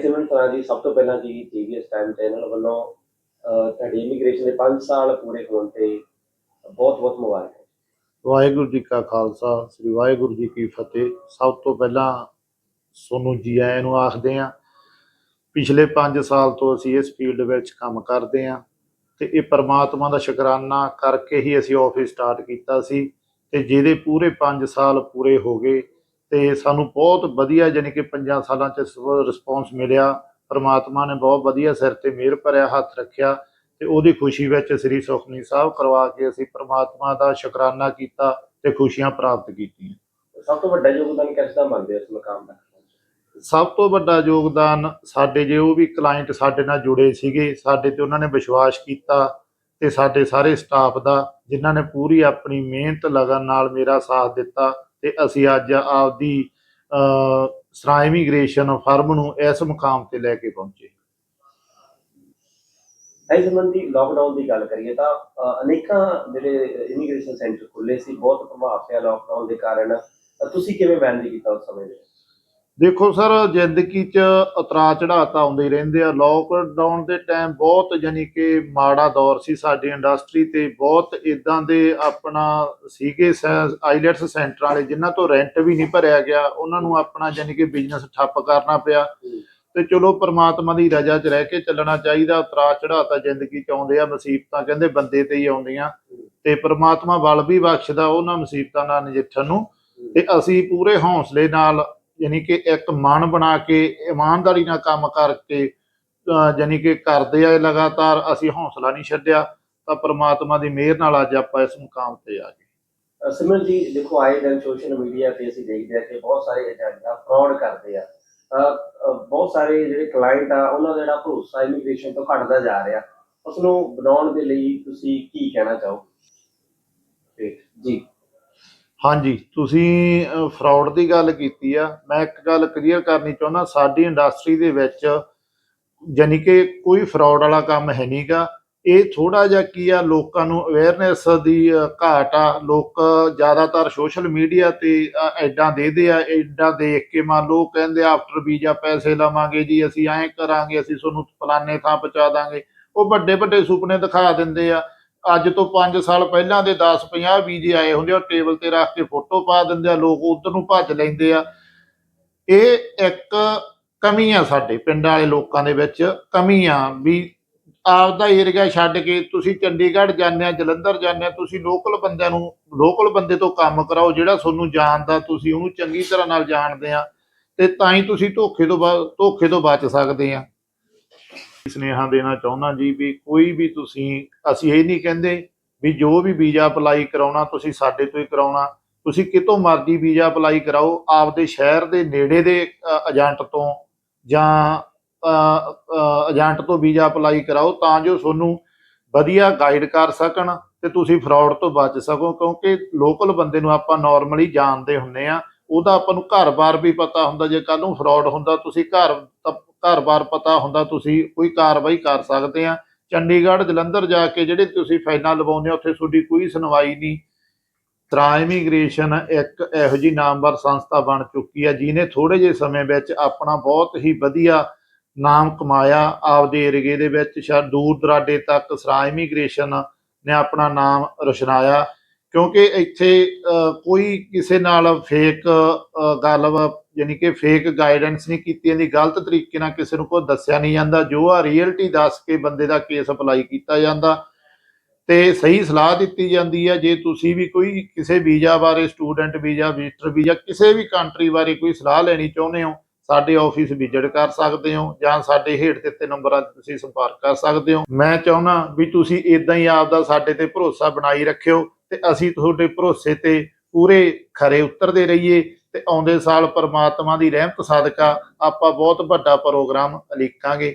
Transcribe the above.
ਸਿਮਰਨ ਸਰਾਂ ਜੀ ਸਭ ਤੋਂ ਪਹਿਲਾਂ ਜੀ ਟੀਵੀਐਸ ਟਾਈਮ ਚੈਨਲ ਵੱਲੋਂ ਤੁਹਾਡੀ ਇਮੀਗ੍ਰੇਸ਼ਨ ਦੇ 5 ਸਾਲ ਪੂਰੇ ਹੋਣ ਤੇ ਬਹੁਤ ਬਹੁਤ ਮੁਬਾਰਕ ਵਾਹਿਗੁਰੂ ਜੀ ਕਾ ਖਾਲਸਾ, ਸ੍ਰੀ ਵਾਹਿਗੁਰੂ ਜੀ ਕੀ ਫਤਿਹ। ਸਭ ਤੋਂ ਪਹਿਲਾਂ ਸੋਨੂੰ ਜੀ ਆਇਆਂ ਨੂੰ ਆਖਦੇ ਹਾਂ, ਪਿਛਲੇ 5 ਸਾਲ ਤੋਂ ਅਸੀਂ ਇਸ ਫੀਲਡ ਵਿੱਚ ਕੰਮ ਕਰਦੇ ਹਾਂ ਤੇ ਇਹ ਪਰਮਾਤਮਾ ਦਾ ਸ਼ੁਕਰਾਨਾ ਕਰਕੇ ਹੀ ਅਸੀਂ ਆਫਿਸ ਸਟਾਰਟ ਕੀਤਾ ਸੀ ਤੇ ਜਿਹਦੇ ਪੂਰੇ 5 ਸਾਲ ਪੂਰੇ ਹੋ ਗਏ ਤੇ ਸਾਨੂੰ ਬਹੁਤ ਵਧੀਆ ਯਾਨੀ ਕਿ 5 ਸਾਲਾਂ ਚ ਰਿਸਪੌਂਸ ਮਿਲਿਆ। ਪਰਮਾਤਮਾ ਨੇ ਬਹੁਤ ਵਧੀਆ ਸਿਰ ਤੇ ਮਿਹਰ ਭਰਿਆ ਹੱਥ ਰੱਖਿਆ ਤੇ ਉਹਦੀ ਖੁਸ਼ੀ ਵਿੱਚ ਸ੍ਰੀ ਸੁਖਮਨੀ ਸਾਹਿਬ ਕਰਵਾ ਕੇ ਅਸੀਂ ਪ੍ਰਮਾਤਮਾ ਦਾ ਸ਼ੁਕਰਾਨਾ ਕੀਤਾ ਤੇ ਖੁਸ਼ੀਆਂ ਪ੍ਰਾਪਤ ਕੀਤੀਆਂ। ਸਭ ਤੋਂ ਵੱਡਾ ਯੋਗਦਾਨ ਕਿਸ ਦਾ ਮੰਨਦੇ ਇਸ ਮਕਾਮ ਦਾ? ਸਭ ਤੋਂ ਵੱਡਾ ਯੋਗਦਾਨ ਸਾਡੇ ਜੇ ਉਹ ਵੀ ਕਲਾਇੰਟ ਸਾਡੇ ਨਾਲ ਜੁੜੇ ਸੀਗੇ ਸਾਡੇ ਤੇ ਉਹਨਾਂ ਨੇ ਵਿਸ਼ਵਾਸ ਕੀਤਾ ਤੇ ਸਾਡੇ ਸਾਰੇ ਸਟਾਫ ਦਾ ਜਿਨ੍ਹਾਂ ਨੇ ਪੂਰੀ ਆਪਣੀ ਮਿਹਨਤ ਲਗਨ ਨਾਲ ਮੇਰਾ ਸਾਥ ਦਿੱਤਾ ਤੇ ਅਸੀਂ ਅੱਜ ਆਪਦੀ ਸਰਾ ਇਮੀਗ੍ਰੇਸ਼ਨ ਫਰਮ ਨੂੰ ਇਸ ਮੁਕਾਮ ਤੇ ਲੈ ਕੇ ਪਹੁੰਚੇ। ਇਸ ਸਿਮਰਨ ਲਾਕਡਾਊਨ ਦੀ ਗੱਲ ਕਰੀਏ ਤਾਂ ਅਨੇਕਾਂ ਜਿਹੜੇ ਇਮੀਗ੍ਰੇਸ਼ਨ ਸੈਂਟਰ ਖੁੱਲੇ ਸੀ, ਬਹੁਤ ਪ੍ਰਭਾਵ ਪਿਆ ਲਾਕਡਾਊਨ ਦੇ ਕਾਰਨ। ਤੁਸੀਂ ਕਿਵੇਂ ਮੈਨੇਜ ਕੀਤਾ ਉਸ ਸਮੇਂ ਦੇ ਦੇਖੋ ਸਰ, ਜ਼ਿੰਦਗੀ 'ਚ ਉਤਰਾਅ ਚੜਾਅ ਤਾਂ ਆਉਂਦੇ ਰਹਿੰਦੇ ਆ। ਲੋਕਡਾਊਨ ਦੇ ਟਾਈਮ ਬਹੁਤ ਯਾਨੀ ਕਿ ਮਾੜਾ ਦੌਰ ਸੀ ਸਾਡੀ ਇੰਡਸਟਰੀ ਤੇ। ਬਹੁਤ ਇਦਾਂ ਦੇ ਆਪਣਾ ਸੀਗੇ ਆਈਲੈਟਸ ਸੈਂਟਰ ਵਾਲੇ, ਜਿਨ੍ਹਾਂ ਤੋਂ ਰੈਂਟ ਵੀ ਨਹੀਂ ਭਰਿਆ ਗਿਆ। ਉਹਨਾਂ ਨੂੰ ਆਪਣਾ ਯਾਨੀ ਕਿ ਬਿਜ਼ਨਸ ਠੱਪ ਕਰਨਾ ਪਿਆ। ਤੇ ਚਲੋ ਪ੍ਰਮਾਤਮਾ ਦੀ ਰਜ਼ਾ 'ਚ ਰਹਿ ਕੇ ਚੱਲਣਾ ਚਾਹੀਦਾ। ਉਤਰਾਅ ਚੜਾਅ ਤਾਂ ਜ਼ਿੰਦਗੀ 'ਚ ਆਉਂਦੇ ਆ, ਮੁਸੀਬਤਾਂ ਕਹਿੰਦੇ ਬੰਦੇ ਤੇ ਹੀ ਆਉਂਦੀਆਂ। ਤੇ ਪ੍ਰਮਾਤਮਾ ਬਲ ਵੀ ਬਖਸ਼ਦਾ ਉਹਨਾਂ ਮੁਸੀਬਤਾਂ ਨਾਲ ਨਜਿੱਠਣ ਨੂੰ। ਤੇ ਅਸੀਂ ਪੂਰੇ ਹੌਸਲੇ ਨਾਲ ਯਾਨੀ ਕਿ ਇੱਕ ਮਨ ਬਣਾ ਕੇ ਇਮਾਨਦਾਰੀ ਨਾਲ ਕੰਮ ਕਰਕੇ ਯਾਨੀ ਕਿ ਕਰਦੇ ਆ ਲਗਾਤਾਰ ਅਸੀਂ ਹੌਸਲਾ ਨਹੀਂ ਛੱਡਿਆ ਤਾਂ ਪ੍ਰਮਾਤਮਾ ਦੀ ਮਿਹਰ ਨਾਲ ਅੱਜ ਆਪਾਂ ਇਸ ਮੁਕਾਮ ਤੇ ਆ ਗਏ। ਅਹ, ਜੀ ਦੇਖੋ ਆਏ ਦਿਨ ਸੋਸ਼ਲ ਮੀਡੀਆ ਤੇ ਅਸੀਂ ਦੇਖਦੇ ਆ ਕਿ ਬਹੁਤ ਸਾਰੇ ਏਜੰਟ ਆ ਫਰਾਡ ਕਰਦੇ ਆ। ਬਹੁਤ ਸਾਰੇ ਜਿਹੜੇ ਕਲਾਇੰਟ ਆ ਉਹਨਾਂ ਦਾ ਜਿਹੜਾ ਭਰੋਸਾ ਇਮੀਗ੍ਰੇਸ਼ਨ ਤੋਂ ਘਟਦਾ ਜਾ ਰਿਹਾ। ਉਸ ਨੂੰ ਬਣਾਉਣ ਦੇ ਲਈ ਤੁਸੀਂ ਕੀ ਕਹਿਣਾ ਚਾਹੋਗੇ? ਜੀ। ਹਾਂਜੀ, ਤੁਸੀਂ ਫਰਾਡ ਦੀ ਗੱਲ ਕੀਤੀ ਆ। ਮੈਂ ਇੱਕ ਗੱਲ ਕਲੀਅਰ ਕਰਨੀ ਚਾਹੁੰਦਾ, ਸਾਡੀ ਇੰਡਸਟਰੀ ਦੇ ਵਿੱਚ ਯਾਨੀ ਕਿ ਕੋਈ ਫਰਾਡ ਵਾਲਾ ਕੰਮ ਹੈ ਨਹੀਂਗਾ ਇਹ ਥੋੜਾ ਜਿਹਾ ਕੀ ਆ, ਲੋਕਾਂ ਨੂੰ ਅਵੇਅਰਨੈਸ ਦੀ ਘਾਟ ਆ। ਲੋਕ ਜ਼ਿਆਦਾਤਰ ਸੋਸ਼ਲ ਮੀਡੀਆ ਤੇ ਐਡਾਂ ਦੇਦੇ ਆ। ਐਡਾਂ ਦੇਖ ਕੇ ਮੰਨ ਲਓ ਕਹਿੰਦੇ ਆਫਟਰ ਵੀਜ਼ਾ ਪੈਸੇ ਲਵਾਂਗੇ ਜੀ, ਅਸੀਂ ਐਂ ਕਰਾਂਗੇ, ਅਸੀਂ ਤੁਹਾਨੂੰ ਫਲਾਣੇ ਥਾਂ ਪਹੁੰਚਾ ਦਾਂਗੇ। ਉਹ ਵੱਡੇ ਵੱਡੇ ਸੁਪਨੇ ਦਿਖਾ ਦਿੰਦੇ ਆ। ਅੱਜ ਤੋਂ 5 ਸਾਲ ਪਹਿਲਾਂ ਦੇ 10 50 ਵੀਜ਼ੇ ਆਏ ਹੁੰਦੇ ਆ ਟੇਬਲ ਤੇ ਰੱਖ ਕੇ ਫੋਟੋ ਪਾ ਦਿੰਦੇ ਆ, ਲੋਕ ਉਧਰ ਨੂੰ ਭੱਜ ਲੈਂਦੇ ਆ। ਇਹ ਇੱਕ ਕਮੀ ਆ ਸਾਡੇ ਪਿੰਡਾਂ ਵਾਲੇ ਲੋਕਾਂ ਦੇ ਵਿੱਚ, ਕਮੀ ਆ ਵੀ ਆਪਦਾ ਏਰੀਆ ਛੱਡ ਕੇ ਤੁਸੀਂ ਚੰਡੀਗੜ੍ਹ ਜਾਂਦੇ ਆ, ਜਲੰਧਰ ਜਾਂਦੇ ਆ, ਤੁਸੀਂ ਲੋਕਲ ਬੰਦਿਆਂ ਨੂੰ, ਲੋਕਲ ਬੰਦੇ ਤੋਂ ਕੰਮ ਕਰਾਓ, ਜਿਹੜਾ ਤੁਹਾਨੂੰ ਜਾਣਦਾ, ਤੁਸੀਂ ਉਹਨੂੰ ਚੰਗੀ ਤਰ੍ਹਾਂ ਨਾਲ ਜਾਣਦੇ ਆ, ਤੇ ਤਾਂ ਹੀ ਤੁਸੀਂ ਧੋਖੇ ਤੋਂ ਬਾ- ਧੋਖੇ ਤੋਂ ਬਚ ਸਕਦੇ ਆ। ਸਨੇਹਾ ਦੇਣਾ ਚਾਹੁੰਦਾ ਜੀ ਵੀ ਕੋਈ ਵੀ ਤੁਸੀਂ, ਅਸੀਂ ਇਹ ਨਹੀਂ ਕਹਿੰਦੇ ਵੀ ਜੋ ਵੀ ਵੀਜ਼ਾ ਅਪਲਾਈ ਕਰਾਉਣਾ, ਤੁਸੀਂ ਸਾਡੇ ਤੋਂ ਹੀ ਕਰਾਉਣਾ। ਤੁਸੀਂ ਕਿਤੋਂ ਮਰਜ਼ੀ ਵੀਜ਼ਾ ਅਪਲਾਈ ਕਰਾਓ, ਆਪਦੇ ਸ਼ਹਿਰ ਦੇ ਨੇੜੇ ਦੇ ਏਜੰਟ ਤੋਂ ਜਾਂ ਏਜੰਟ ਤੋਂ ਵੀਜ਼ਾ ਅਪਲਾਈ ਕਰਾਓ ਤਾਂ ਜੋ ਤੁਹਾਨੂੰ ਵਧੀਆ ਗਾਈਡ ਕਰ ਸਕਣ ਤੇ ਤੁਸੀਂ ਫਰਾਡ ਤੋਂ ਬਚ ਸਕੋ ਕਿਉਂਕਿ ਲੋਕਲ ਬੰਦੇ ਨੂੰ ਆਪਾਂ ਨਾਰਮਲੀ ਜਾਣਦੇ ਹੁੰਨੇ ਆ ਉਹਦਾ ਆਪਾਂ ਨੂੰ ਘਰ-ਬਾਰ ਵੀ ਪਤਾ ਹੁੰਦਾ, ਜੇ ਕੱਲ ਨੂੰ ਫਰਾਡ ਹੁੰਦਾ, ਤੁਸੀਂ ਘਰ ਘਰ-ਬਾਰ ਪਤਾ ਹੁੰਦਾ, ਤੁਸੀਂ ਕੋਈ ਕਾਰਵਾਈ ਕਰ ਸਕਦੇ ਆ। ਚੰਡੀਗੜ੍ਹ, ਜਲੰਧਰ ਜਾ ਕੇ ਜਿਹੜੇ ਤੁਸੀਂ ਫਾਈਲਾਂ ਲਵਾਉਂਦੇ ਹੋ, ਉੱਥੇ ਤੁਹਾਡੀ ਕੋਈ ਸੁਣਵਾਈ ਨਹੀਂ। ਤਰਾ ਇਮੀਗ੍ਰੇਸ਼ਨ ਇੱਕ ਇਹੋ ਜੀ ਨਾਮਵਰ ਸੰਸਥਾ ਬਣ ਚੁੱਕੀ ਹੈ ਜਿਹਨੇ ਥੋੜੇ ਜਿਹੇ ਸਮੇਂ ਵਿੱਚ ਆਪਣਾ ਬਹੁਤ ਹੀ ਵਧੀਆ ਨਾਮ ਕਮਾਇਆ, ਆਪਦੇ ਏਰੀਏ ਦੇ ਵਿੱਚ, ਸ਼ਾਇਦ ਦੂਰ ਦਰਾਡੇ ਤੱਕ ਸਰਾ ਇਮੀਗ੍ਰੇਸ਼ਨ ਨੇ ਆਪਣਾ ਨਾਮ ਰੋਸ਼ਨਾਇਆ। ਕਿਉਂਕਿ ਇੱਥੇ ਕੋਈ ਕਿਸੇ ਨਾਲ ਫੇਕ ਗੱਲ ਵਾ- ਯਾਨੀ ਕਿ ਫੇਕ ਗਾਈਡੈਂਸ ਨਹੀਂ ਕੀਤੀ ਜਾਂਦੀ। ਗਲਤ ਤਰੀਕੇ ਨਾਲ ਕਿਸੇ ਨੂੰ ਕੋਈ ਦੱਸਿਆ ਨਹੀਂ ਜਾਂਦਾ। ਜੋ ਆ ਰੀਅਲਟੀ ਦੱਸ ਕੇ ਬੰਦੇ ਦਾ ਕੇਸ ਅਪਲਾਈ ਕੀਤਾ ਜਾਂਦਾ ਤੇ ਸਹੀ ਸਲਾਹ ਦਿੱਤੀ ਜਾਂਦੀ ਹੈ ਜੇ ਤੁਸੀਂ ਵੀ ਕੋਈ ਕਿਸੇ ਵੀਜ਼ਾ ਬਾਰੇ ਸਟੂਡੈਂਟ ਵੀਜ਼ਾ ਵਿਜ਼ਟਰ ਵੀਜ਼ਾ, ਕਿਸੇ ਵੀ ਕੰਟਰੀ ਬਾਰੇ ਕੋਈ ਸਲਾਹ ਲੈਣੀ ਚਾਹੁੰਦੇ ਹੋ, ਸਾਡੇ ਆਫਿਸ ਵਿਜ਼ਿਟ ਕਰ ਸਕਦੇ ਹੋ ਜਾਂ ਸਾਡੇ ਹੇਠ ਦਿੱਤੇ ਨੰਬਰਾਂ ਤੇ ਤੁਸੀਂ ਸੰਪਰਕ ਕਰ ਸਕਦੇ ਹੋ। ਮੈਂ ਚਾਹੁੰਦਾ ਵੀ ਤੁਸੀਂ ਇਦਾਂ ਹੀ ਆਪ ਦਾ ਸਾਡੇ ਤੇ ਭਰੋਸਾ ਬਣਾਈ ਰੱਖਿਓ। ਤੇ ਅਸੀਂ ਤੁਹਾਡੇ ਭਰੋਸੇ ਤੇ ਪੂਰੇ ਖਰੇ ਉਤਰਦੇ ਰਹੀਏ ਤੇ ਆਉਂਦੇ ਸਾਲ ਪਰਮਾਤਮਾ ਦੀ ਰਹਿਮਤ ਸਦਕਾ ਆਪਾਂ ਬਹੁਤ ਵੱਡਾ ਪ੍ਰੋਗਰਾਮ ਲਿਖਾਂਗੇ।